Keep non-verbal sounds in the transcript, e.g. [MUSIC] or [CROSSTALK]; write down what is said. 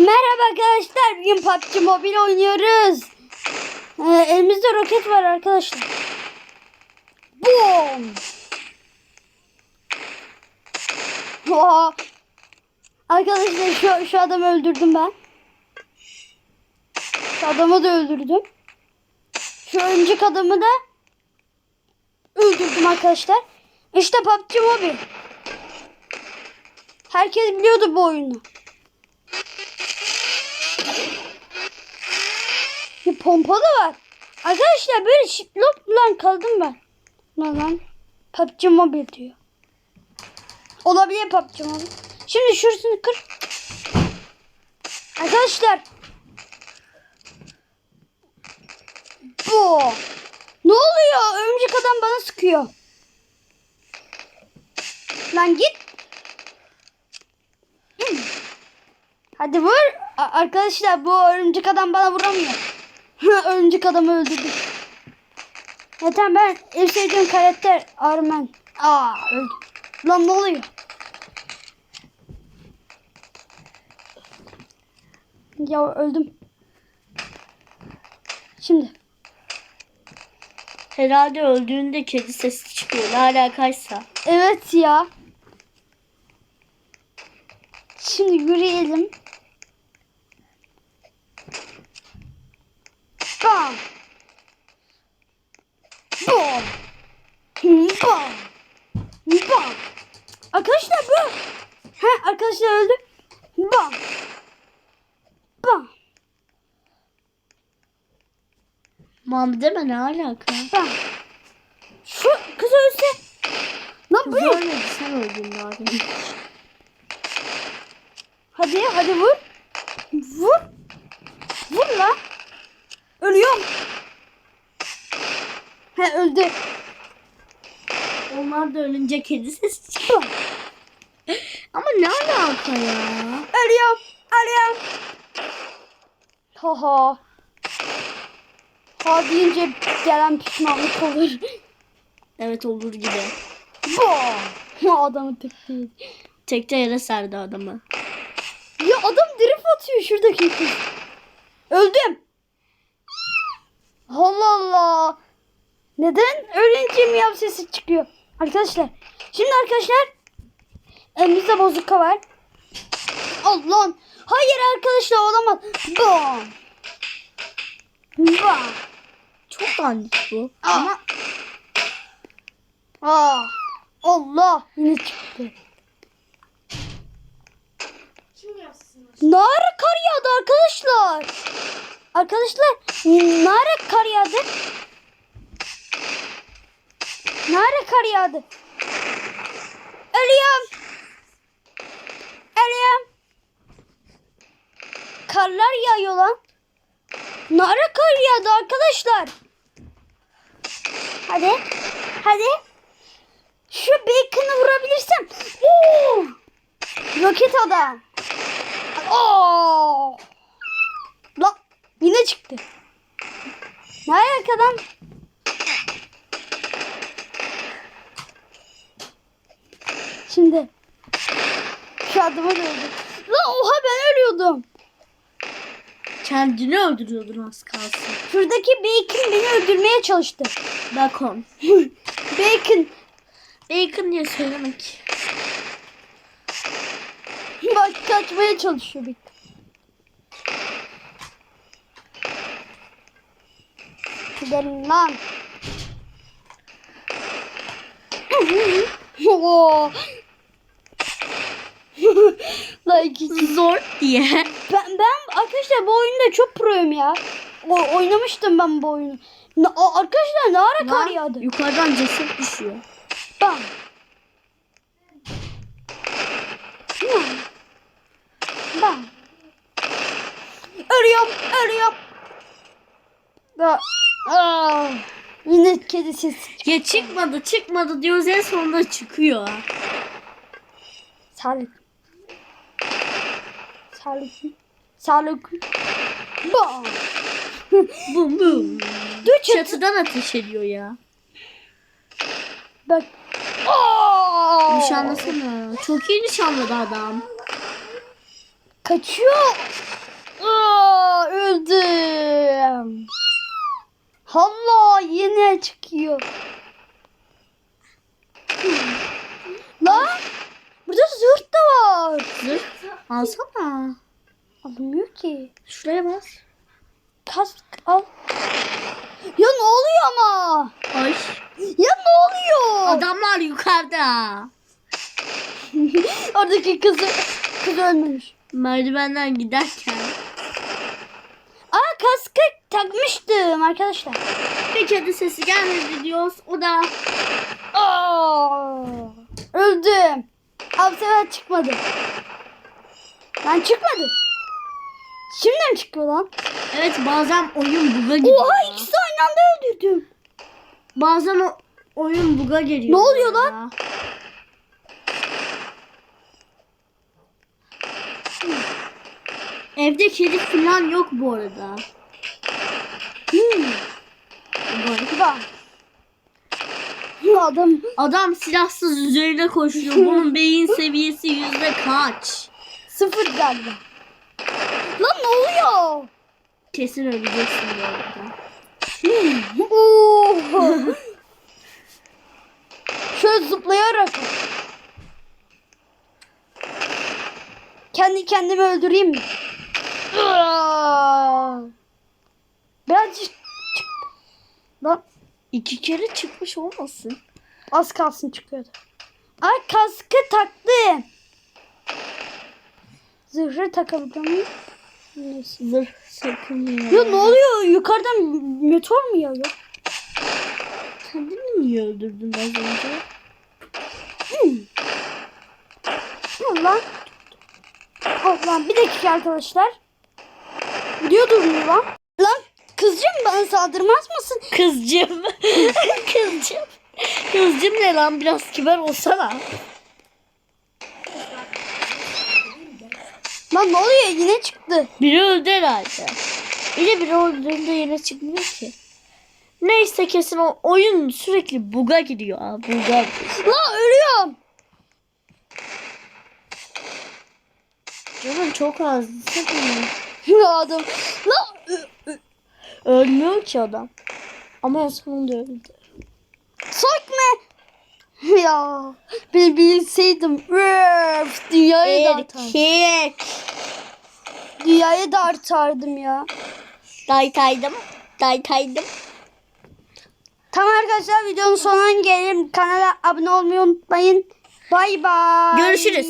Merhaba arkadaşlar. Bugün PUBG Mobile oynuyoruz. Ee, elimizde roket var arkadaşlar. Boom. Oha. Arkadaşlar şu, şu adamı öldürdüm ben. Şu adamı da öldürdüm. Şu örümcek adamı da öldürdüm arkadaşlar. İşte PUBG Mobile. Herkes biliyordu bu oyunu. Bir pompa da var. Arkadaşlar böyle şiplopla kaldım ben. Ne lan? PUBG Mobile diyor. Olabilir PUBG Mobile. Şimdi şurasını kır. Arkadaşlar. Bu. Ne oluyor? Örümcek adam bana sıkıyor. Lan git. Hadi vur. Arkadaşlar bu örümcek adam bana vuramıyor. Örümcek adamı öldürdüm. Zaten ben en sevdiğim karakter Man. Aa öldüm. Lan ne oluyor? Ya öldüm. Şimdi. Herhalde öldüğünde kedi sesi çıkıyor. Ne alakaysa. Evet ya. Şimdi yürüyelim. Bam. Bam. Bam. Bam. Arkadaşlar bu. Ha arkadaşlar öldü. Bam. Bam. Mam deme ne alaka? Bam. Şu kız ölse. Lan bu ölmedi sen öldün demin. Hadi hadi vur. Vur. Vur lan. Ölüyorum. He öldü. Onlar da ölünce kedi sesi çıkıyor. Ama ne alaka ya? Ölüyorum. Ölüyorum. Ha ha. Deyince gelen pişmanlık olur. Evet olur gibi. Bam. Adamı tekleyiz. Tekte yere serdi adamı. Ya adam drift atıyor şuradaki kız. Öldüm. Allah Allah. Neden ölünce miyav sesi çıkıyor? Arkadaşlar. Şimdi arkadaşlar. Elimizde bozuka var. Allah'ım. Hayır arkadaşlar olamaz. Bam. Bam. Çok dandik bu. Ama. Aa. Allah. Yine çıktı. Nara kar yağdı arkadaşlar. Arkadaşlar nara kar yağdı. Nara kar yağdı. Ölüyorum. Ölüyorum. Karlar yağıyor lan. Nara kar yağdı arkadaşlar. Hadi. Hadi. Şu bacon'ı vurabilirsem. Oo! Roket adam. Oo! La yine çıktı. Ne arkadan? Şimdi şu adamı da öldü. La oha ben ölüyordum. Kendini öldürüyordun az kalsın. Şuradaki bacon beni öldürmeye çalıştı. Bacon. [LAUGHS] Bacon. Bacon diye söylemek. Bak kaçmaya çalışıyor bacon. Gidelim lan. [LAUGHS] Oo. İkinci. Zor diye. Ben, ben arkadaşlar bu oyunda çok proyum ya. O, oynamıştım ben bu oyunu. Na, arkadaşlar ne ara kar yağdı? Yukarıdan ceset düşüyor. Bam. Bam. Bam. Ölüyorum, ölüyorum. Da, Aa, yine kedi sesi. Ya çıkmadı çıkmadı diyoruz en sonunda çıkıyor. Sağlık. Sağlık. Sağlık. Bam. Bum bum. Dur çatı. Çatıdan ateş ediyor ya. Bak. Aa! Nişanlasana. Çok iyi nişanladı adam. Kaçıyor. Aa, öldüm. Allah yine çıkıyor. Lan burada zırt da var. Zırh. Alsana. Alınmıyor ki. Şuraya bas. Kask al. Ya ne oluyor ama? Ay. Ya ne oluyor? Adamlar yukarıda. [LAUGHS] Oradaki kızı kız ölmemiş. Merdivenden giderken. Aa kaskı takmıştım arkadaşlar. Bir kedi sesi gelmedi diyoruz. O da Aa, öldüm. Abi sefer çıkmadı. Lan çıkmadı. Şimdi mi çıkıyor lan? evet bazen oyun buga gidiyor. Oha ikisi aynı anda öldürdüm. Bazen o oyun buga geliyor. Ne oluyor lan? Evde kedi falan yok bu arada. Hmm. Bu adam Adam silahsız üzerine koşuyor. Bunun beyin seviyesi yüzde kaç? Sıfır galiba. Lan ne oluyor? Kesin öleceksin bu arada. Oo. Şöyle zıplayarak. Kendi kendimi öldüreyim mi? Birazcık çık. Lan İki kere çıkmış olmasın? az kalsın çıkıyordu. Ay kaskı taktım. Zırhı takabiliyor muyum? Neyse. Zırh sakınıyor. Ya ne oluyor? Yukarıdan meteor mu yağıyor? Kendini niye öldürdün az önce? Ne lan? Oh lan bir dakika arkadaşlar. Video durmuyor lan. Lan kızcığım bana saldırmaz mısın? Kızcım. [LAUGHS] Kızcım. Kızcım ne lan? Biraz kibar olsana. Lan ne oluyor yine çıktı. Biri öldü herhalde. Bir de biri öldüğünde yine çıkmıyor ki. Neyse kesin o oyun sürekli buga gidiyor abi. Buga. Lan ölüyorum. Canım çok az. Adam. Ö- Ölmüyor ki adam. Ama en sonunda öldü. [LAUGHS] Ya bir bilseydim. Öf, dünyayı da atardım. Erkek. Dünyayı da artardım ya. Daytaydım. Daytaydım. Tamam arkadaşlar videonun sonuna gelelim. Kanala abone olmayı unutmayın. Bay bay. Görüşürüz.